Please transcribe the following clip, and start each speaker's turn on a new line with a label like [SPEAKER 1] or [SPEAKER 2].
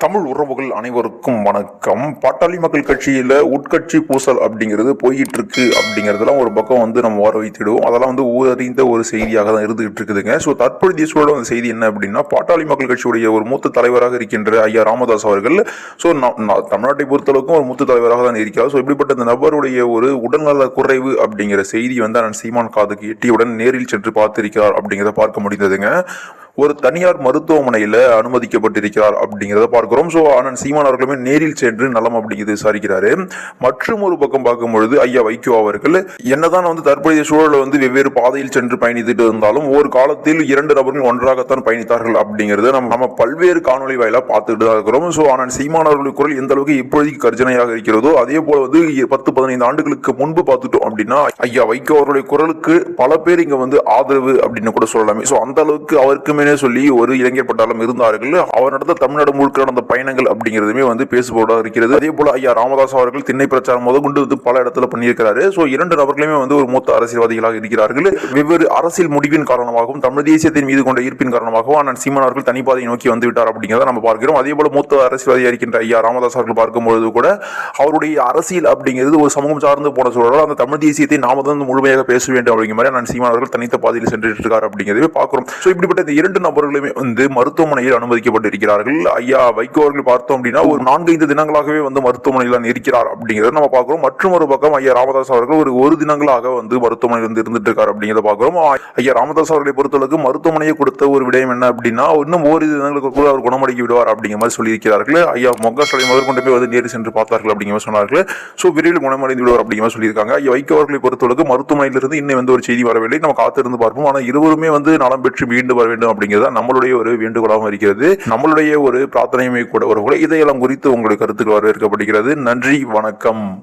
[SPEAKER 1] தமிழ் உறவுகள் அனைவருக்கும் வணக்கம். பாட்டாளி மக்கள் கட்சியில உட்கட்சி பூசல் அப்படிங்கிறது போயிட்டு இருக்கு அப்படிங்கிறதெல்லாம் ஒரு பக்கம் வந்து நம்ம வர வைத்திடுவோம் அதெல்லாம் வந்து ஊரறிந்த ஒரு செய்தியாக தான் இருந்துகிட்டு இருக்குதுங்க. ஸோ தற்பொழுதைய சூழல் அந்த செய்தி என்ன அப்படின்னா பாட்டாளி மக்கள் கட்சியுடைய ஒரு மூத்த தலைவராக இருக்கின்ற ஐயா ராமதாஸ் அவர்கள் ஸோ தமிழ்நாட்டை பொறுத்தளவுக்கும் ஒரு மூத்த தலைவராக தான் இருக்கிறார். ஸோ இப்படிப்பட்ட இந்த நபருடைய ஒரு உடல்நல குறைவு அப்படிங்கிற செய்தி வந்து நான் சீமான் காதுக்கு எட்டியுடன் நேரில் சென்று பார்த்திருக்கிறார் அப்படிங்கிறத பார்க்க முடிந்ததுங்க. ஒரு தனியார் மருத்துவமனையில் அனுமதிக்கப்பட்டிருக்கிறார் அப்படிங்கிறத பார்க்கிறோம். ஸோ அண்ணன் சீமான் அவர்களுமே நேரில் சென்று நலம் அப்படிங்கிறது விசாரிக்கிறாரு. மற்றும் ஒரு பக்கம் பார்க்கும் பொழுது ஐயா வைகோ அவர்கள் என்னதான் வந்து தற்போதைய சூழலில் வந்து வெவ்வேறு பாதையில் சென்று பயணித்துட்டு இருந்தாலும் ஒரு காலத்தில் இரண்டு நபர்கள் ஒன்றாகத்தான் பயணித்தார்கள் அப்படிங்கிறது நம்ம நம்ம பல்வேறு காணொலி வாயிலாக பார்த்துட்டு தான் இருக்கிறோம். ஸோ அண்ணன் சீமான் அவர்களுடைய குரல் எந்த அளவுக்கு இப்போதைக்கு கர்ஜனையாக இருக்கிறதோ அதே போல வந்து பத்து பதினைந்து ஆண்டுகளுக்கு முன்பு பார்த்துட்டோம் அப்படின்னா ஐயா வைகோ அவருடைய குரலுக்கு பல பேர் இங்க வந்து ஆதரவு அப்படின்னு கூட சொல்லலாமே. ஸோ அந்த அளவுக்கு அவருக்குமே சொல்லி ஒரு இளைஞர் பட்டாளம் இருந்தார்கள். அவர் நடந்த தமிழ்நாடு முழுக்க நடந்த பயணங்கள் அப்படிங்கிறதுமே வந்து பேசுபோடாக இருக்கிறது. அதே போல ஐயா ராமதாஸ் அவர்கள் திண்ணை பிரச்சாரம் முத கொண்டு வந்து பல இடத்துல பண்ணியிருக்கிறாரு. ஸோ இரண்டு நபர்களுமே வந்து ஒரு மூத்த அரசியல்வாதிகளாக இருக்கிறார்கள். வெவ்வேறு அரசியல் முடிவின் காரணமாகவும் தமிழ் தேசியத்தின் மீது கொண்ட ஈர்ப்பின் காரணமாகவும் அண்ணன் சீமான் அவர்கள் தனிப்பாதையை நோக்கி வந்து விட்டார் அப்படிங்கிறத நம்ம பார்க்கிறோம். அதே போல மூத்த அரசியல்வாதியாக இருக்கின்ற ஐயா ராமதாஸ் அவர்கள் பார்க்கும்பொழுது கூட அவருடைய அரசியல் அப்படிங்கிறது ஒரு சமூகம் சார்ந்து போன சூழலால் அந்த தமிழ் தேசியத்தை நாம தான் முழுமையாக பேச வேண்டும் அப்படிங்கிற மாதிரி அண்ணன் சீமான் அவர்கள் தனித்த பாதையில் சென்று இருக்கார் அப்படிங்கிறதே பார்க்குறோம். ஸோ இப்படிப்பட்ட இந்த இரண்டு நபர்களுமே வந்து மருத்துவமனையில் அனுமதிக்கப்பட்டிருக்கிறார்கள். ஐயா வைகோ அவர்கள் பார்த்தோம் அப்படின்னா ஒரு நான்கைந்து தினங்களாகவே வந்து மருத்துவமனையில் தான் இருக்கிறார் அப்படிங்கிறத நம்ம பார்க்கிறோம். மற்றும் ஒரு பக்கம் ஐயா ராமதாஸ் அவர்கள் ஒரு ஒரு தினங்களாக வந்து மருத்துவமனையில் வந்து இருந்துட்டு இருக்காரு அப்படிங்கிறத பார்க்கிறோம். ஐயா ராமதாஸ் அவர்களை பொறுத்தளவுக்கு மருத்துவமனையை கொடுத்த ஒரு விடயம் என்ன அப்படின்னா இன்னும் ஓரிரு தினங்களுக்கு கூட அவர் குணமடைக்கி விடுவார் அப்படிங்கிற மாதிரி சொல்லியிருக்கிறார்கள். ஐயா மொக ஸ்டாலின் முதற்கொண்டு போய் வந்து நேரில் சென்று பார்த்தார்கள் அப்படிங்கிற மாதிரி சொன்னார்கள். ஸோ விரைவில் குணமடைந்து விடுவார் அப்படிங்கிற மாதிரி சொல்லியிருக்காங்க. ஐயா வைகோ அவர்களை பொறுத்தளவுக்கு மருத்துவமனையிலிருந்து இன்னும் வந்து ஒரு செய்தி வரவில்லை. நம்ம காத்திருந்து பார்ப்போம். ஆனால் இருவருமே வந்து நலம் பெற்று மீண்டு வர வேண்டும் அப்படிங்கிறது நம்மளுடைய ஒரு வேண்டுகோளாகவும் இருக்கிறது. நம்மளுடைய ஒரு பிரார்த்தனையுமே கூட ஒரு இதையெல்லாம் குறித்து உங்களுடைய கருத்துக்கள் வரவேற்கப்படுகிறது. நன்றி வணக்கம்.